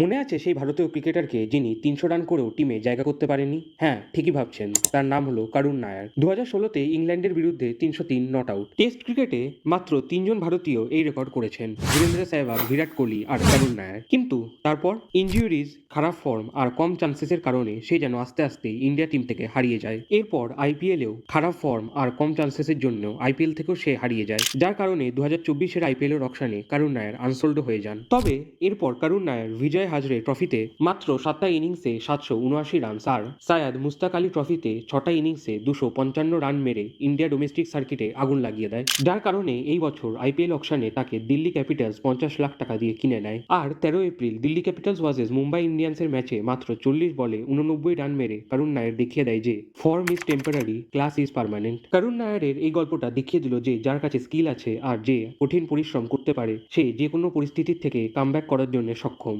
মনে আছে সেই ভারতীয় ক্রিকেটারকে যিনি তিনশো রান করেও টিমে জায়গা করতে পারেননি? হ্যাঁ ঠিকই ভাবছেন। তার নাম হলো করুণ নায়ার। দু হাজার ষোলোতে ইংল্যান্ডের বিরুদ্ধে তিনশো তিন নট আউট। টেস্ট ক্রিকেটে মাত্র তিনজন ভারতীয় এই রেকর্ড করেছেন বীরেন্দ্র সেহবাগ বিরাট কোহলি আর করুণ নায়ার। কিন্তু তারপর ইনজুরিজ, খারাপ ফর্ম আর কম চান্সেসের কারণে সে যেন আস্তে আস্তে ইন্ডিয়া টিম থেকে হারিয়ে যায়। এরপর আইপিএলেও খারাপ ফর্ম আর কম চান্সেসের জন্য আইপিএল থেকেও সে হারিয়ে যায়। যার কারণে দু হাজার চব্বিশের আইপিএলের অকশানে করুণ নায়ার আনসোল্ড হয়ে যান। তবে এরপর করুণ নায়ার বিজয় হাজরে ট্রফিতে মাত্র সাতটা ইনিংসে সাতশো উনআশি রান। সার সায়াদ মুস্তাক আলী ট্রফিতে ছটা ইনিংসে দুশো পঞ্চান্ন রান মেরে ইন্ডিয়া ডোমেস্টিক সার্কিটে আগুন লাগিয়ে দেয়। যার কারণে এই বছর আইপিএল অকশানে তাকে দিল্লি ক্যাপিটালস পঞ্চাশ লাখ টাকা দিয়ে কিনে নেয়। আর তেরো April Delhi capitals versus Mumbai ইন্ডিয়ান্সের ম্যাচে মাত্র চল্লিশ বলে উননব্বই রান মেরে করুণ নায়ার দেখিয়ে দেয় যে form is temporary, class is permanent. Karun নায়ারের এই গল্পটা দেখিয়ে দিল যে যার কাছে স্কিল আছে আর যে কঠিন পরিশ্রম করতে পারে, সে যে কোনো পরিস্থিতির থেকে কামব্যাক করার জন্য সক্ষম।